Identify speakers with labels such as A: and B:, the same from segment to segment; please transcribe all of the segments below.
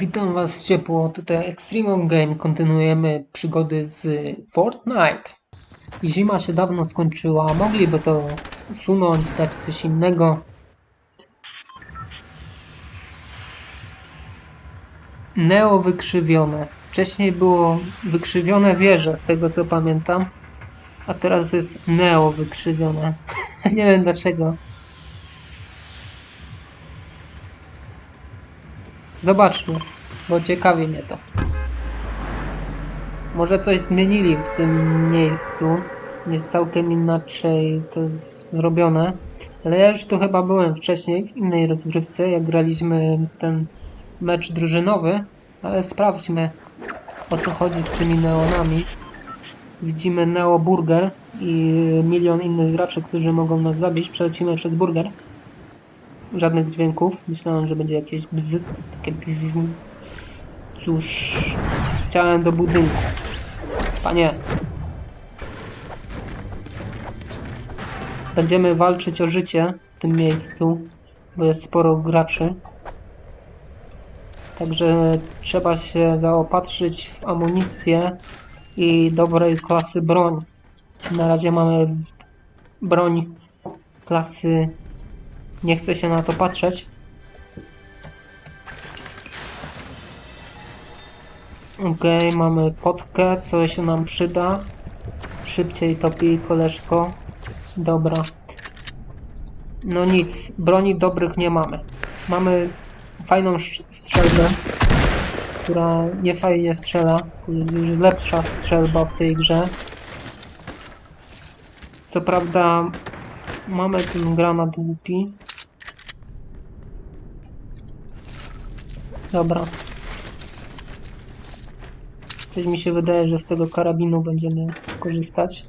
A: Witam Was ciepło, tutaj Extreme Game, kontynuujemy przygody z Fortnite. Zima się dawno skończyła, mogliby to usunąć, dać coś innego. Neo wykrzywione. Wcześniej było wykrzywione wieże, z tego co pamiętam. A teraz jest Neo wykrzywione. Nie wiem dlaczego. Zobaczmy, bo ciekawi mnie to. Może coś zmienili w tym miejscu. Jest całkiem inaczej to zrobione. Ale ja już tu chyba byłem wcześniej w innej rozgrywce, jak graliśmy ten mecz drużynowy. Ale sprawdźmy o co chodzi z tymi neonami. Widzimy Neo Burger i milion innych graczy, którzy mogą nas zabić. Przelecimy przez burger żadnych dźwięków. Myślałem, że będzie jakieś bzyt, takie brzm. Cóż, chciałem do budynku. Panie. Będziemy walczyć o życie w tym miejscu, bo jest sporo graczy. Także trzeba się zaopatrzyć w amunicję i dobrej klasy broń. Na razie mamy broń klasy nie chcę się na to patrzeć. Okay, mamy potkę, co się nam przyda. Szybciej topi koleżko. Dobra. No nic, broni dobrych nie mamy. Mamy fajną strzelbę, która nie fajnie strzela. Jest już lepsza strzelba w tej grze. Co prawda mamy ten granat głupi. Dobra. Coś mi się wydaje, że z tego karabinu będziemy korzystać.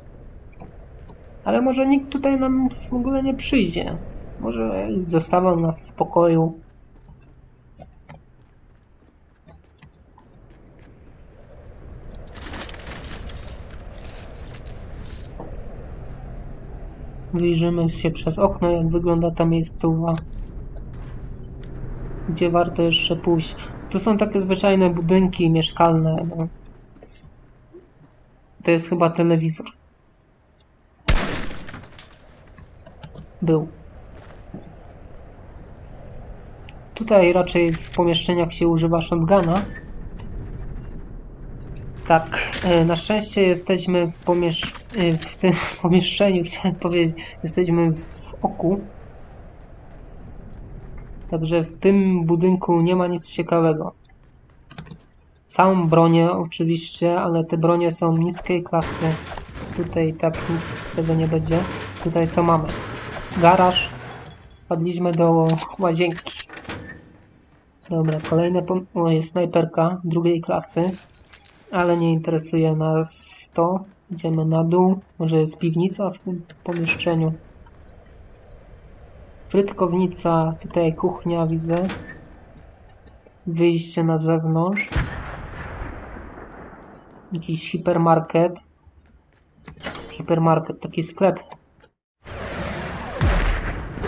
A: Ale może nikt tutaj nam w ogóle nie przyjdzie. Może zostawią nas w spokoju. Wyjrzymy się przez okno, jak wygląda ta miejscowa gdzie warto jeszcze pójść. To są takie zwyczajne budynki mieszkalne. No. To jest chyba telewizor. Był. Tutaj raczej w pomieszczeniach się używa shotguna. Tak, e, na szczęście jesteśmy w, pomiesz e, w tym pomieszczeniu, chciałem powiedzieć, jesteśmy w oku, Także w tym budynku nie ma nic ciekawego. Są bronie oczywiście, ale te bronie są niskiej klasy. Tutaj tak nic z tego nie będzie. Tutaj co mamy? Garaż. Padliśmy do łazienki. Dobra, kolejne o, jest snajperka drugiej klasy, ale nie interesuje nas to. Idziemy na dół. Może jest piwnica w tym pomieszczeniu. Frytkownica, tutaj kuchnia widzę. Wyjście na zewnątrz. Jakiś hipermarket. Hipermarket, taki sklep.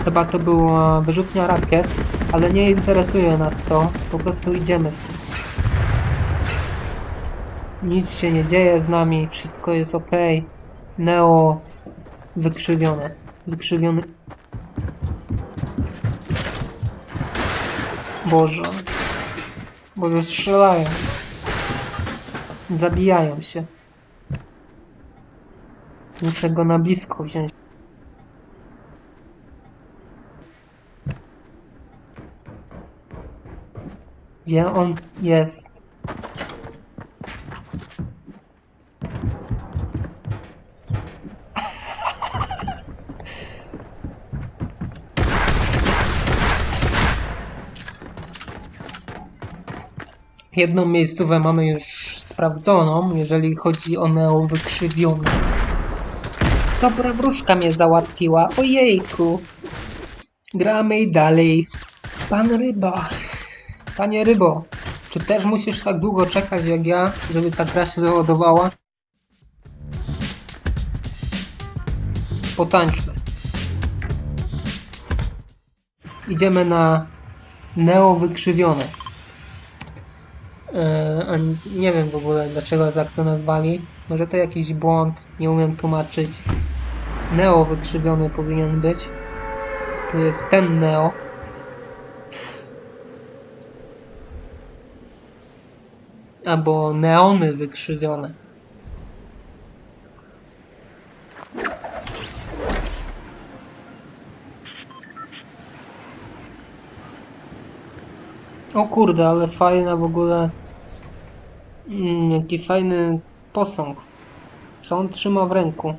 A: Chyba to była wyrzutnia rakiet, ale nie interesuje nas to. Po prostu idziemy z tym. Nic się nie dzieje z nami, wszystko jest ok. Neo wykrzywione. Wykrzywiony Boże. Boże, strzelają. Zabijają się. Muszę go na blisko wziąć. Gdzie on jest? Jedną miejscówę mamy już sprawdzoną, jeżeli chodzi o Neo wykrzywione. Dobra wróżka mnie załatwiła. Ojejku. Gramy dalej. Pan Ryba. Panie Rybo, czy też musisz tak długo czekać jak ja, żeby ta gra się załadowała? Potańczmy. Idziemy na Neo wykrzywione. E, a nie wiem w ogóle dlaczego tak to nazwali. Może to jakiś błąd, nie umiem tłumaczyć. Neo wykrzywiony powinien być. To jest ten Neo. Albo neony wykrzywione. O kurde, ale fajna w ogóle. Mm, jaki fajny posąg. Co on trzyma w ręku?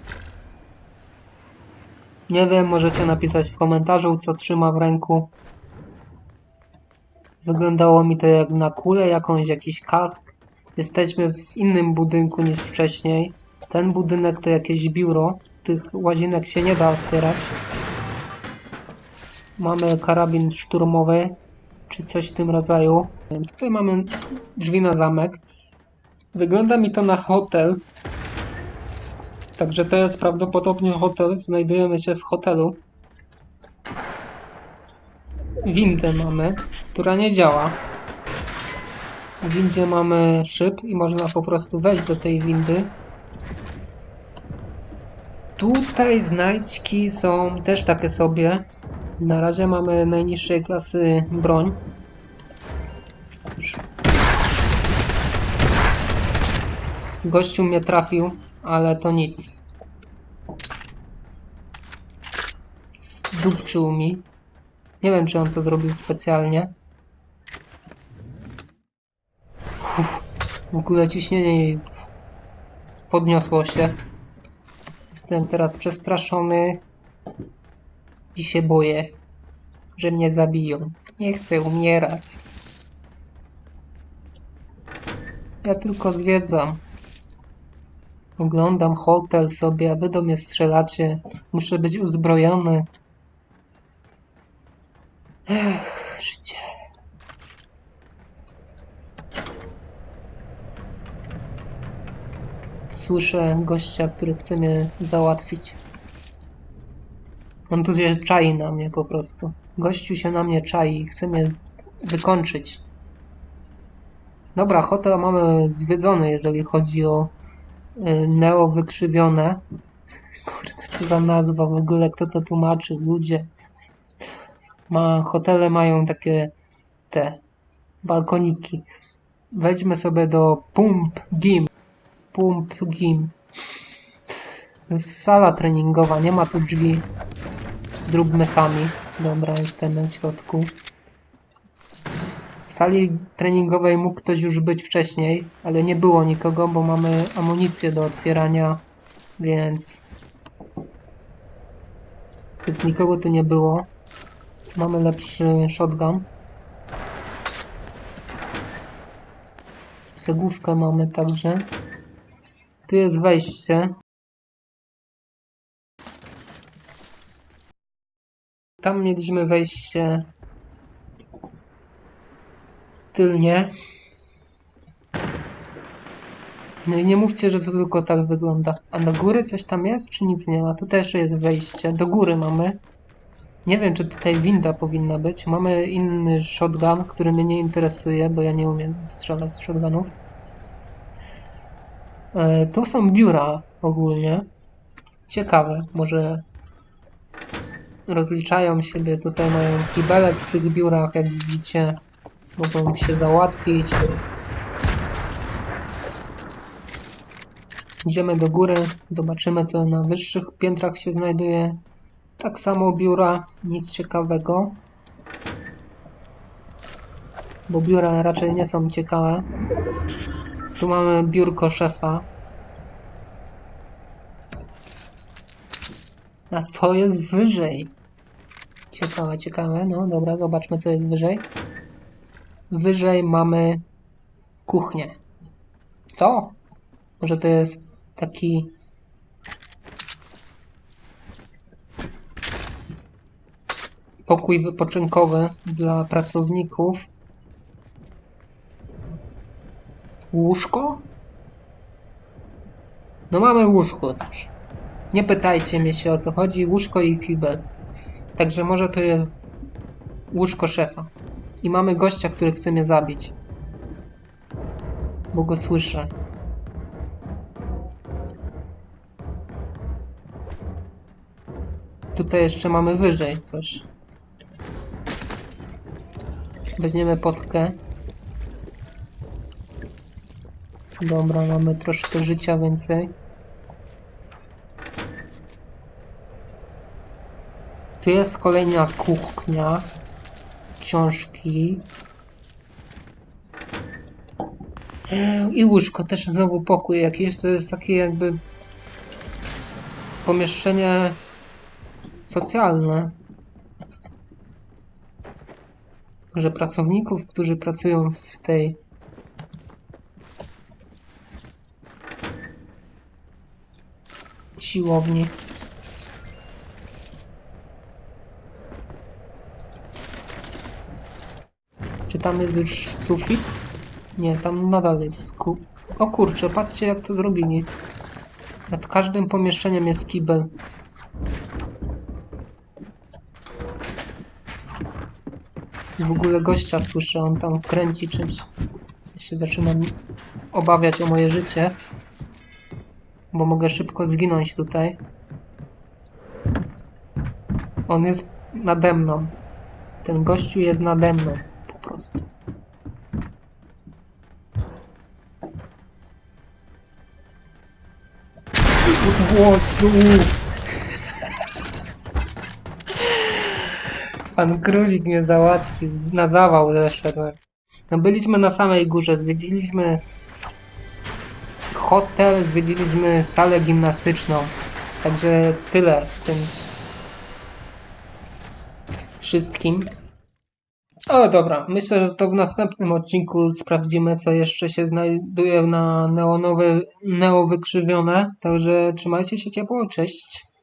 A: Nie wiem, możecie napisać w komentarzu, co trzyma w ręku. Wyglądało mi to jak na kulę jakąś, jakiś kask. Jesteśmy w innym budynku niż wcześniej. Ten budynek to jakieś biuro. Tych łazienek się nie da otwierać. Mamy karabin szturmowy, czy coś w tym rodzaju. Tutaj mamy drzwi na zamek. Wygląda mi to na hotel. Także to jest prawdopodobnie hotel. Znajdujemy się w hotelu. Windę mamy, która nie działa. W windzie mamy szyb i można po prostu wejść do tej windy. Tutaj znajdźki są też takie sobie. Na razie mamy najniższej klasy broń. Gościu mnie trafił, ale to nic. Zdupczył mi. Nie wiem, czy on to zrobił specjalnie. Uff, w ogóle ciśnienie podniosło się. Jestem teraz przestraszony i się boję, że mnie zabiją. Nie chcę umierać. Ja tylko zwiedzam. Oglądam hotel sobie, a wy do mnie strzelacie. Muszę być uzbrojony. Ech, życie. Słyszę gościa, który chce mnie załatwić. On tu się czai na mnie po prostu. Gościu się na mnie czai i chce mnie wykończyć. Dobra, hotel mamy zwiedzony, jeżeli chodzi o Neo wykrzywione. Kurde, co za nazwa w ogóle, kto to tłumaczy? Ludzie. Ma, hotele mają takie te balkoniki. Wejdźmy sobie do Pump Gym. Pump Gym. Sala treningowa, nie ma tu drzwi. Zróbmy sami. Dobra, jestem w środku. Sali treningowej mógł ktoś już być wcześniej, ale nie było nikogo, bo mamy amunicję do otwierania, więc... Więc nikogo tu nie było. Mamy lepszy shotgun. Cegłówkę mamy także. Tu jest wejście. Tam mieliśmy wejście tylnie. No i nie mówcie, że to tylko tak wygląda. A do góry coś tam jest, czy nic nie ma? Tu też jest wejście. Do góry mamy. Nie wiem, czy tutaj winda powinna być. Mamy inny shotgun, który mnie nie interesuje, bo ja nie umiem strzelać z shotgunów. E, tu są biura ogólnie. Ciekawe, może rozliczają siebie. Tutaj mają kibelek w tych biurach, jak widzicie. Mogą się załatwić. Idziemy do góry, zobaczymy co na wyższych piętrach się znajduje. Tak samo biura, nic ciekawego. Bo biura raczej nie są ciekawe. Tu mamy biurko szefa. A co jest wyżej? Ciekawe, ciekawe. No dobra, zobaczmy co jest wyżej. Wyżej mamy kuchnię. Co? Może to jest taki pokój wypoczynkowy dla pracowników. Łóżko? No mamy łóżko też. Nie pytajcie mnie się o co chodzi, łóżko i kibel. Także może to jest łóżko szefa. I mamy gościa, który chce mnie zabić. bo go słyszę. Tutaj jeszcze mamy wyżej coś. Weźmiemy potkę. Dobra, mamy troszkę życia więcej. Tu jest kolejna kuchnia. Książki. Eee, I łóżko, też znowu pokój jakiś. To jest takie jakby pomieszczenie socjalne. Że pracowników, którzy pracują w tej siłowni. Tam jest już sufit? Nie, tam nadal jest ku... O kurczę, patrzcie jak to zrobili. Nad każdym pomieszczeniem jest kibel. W ogóle gościa słyszę, on tam kręci czymś. Ja się zaczynam obawiać o moje życie. Bo mogę szybko zginąć tutaj. On jest nade mną. Ten gościu jest nade mną. Łosu! Pan królik mnie załatwił. Na zawał zeszedłem. No byliśmy na samej górze, zwiedziliśmy hotel, zwiedziliśmy salę gimnastyczną. Także tyle w tym wszystkim. O dobra, myślę, że to w następnym odcinku sprawdzimy, co jeszcze się znajduje na neonowe, neowykrzywione. Także trzymajcie się ciepło, cześć.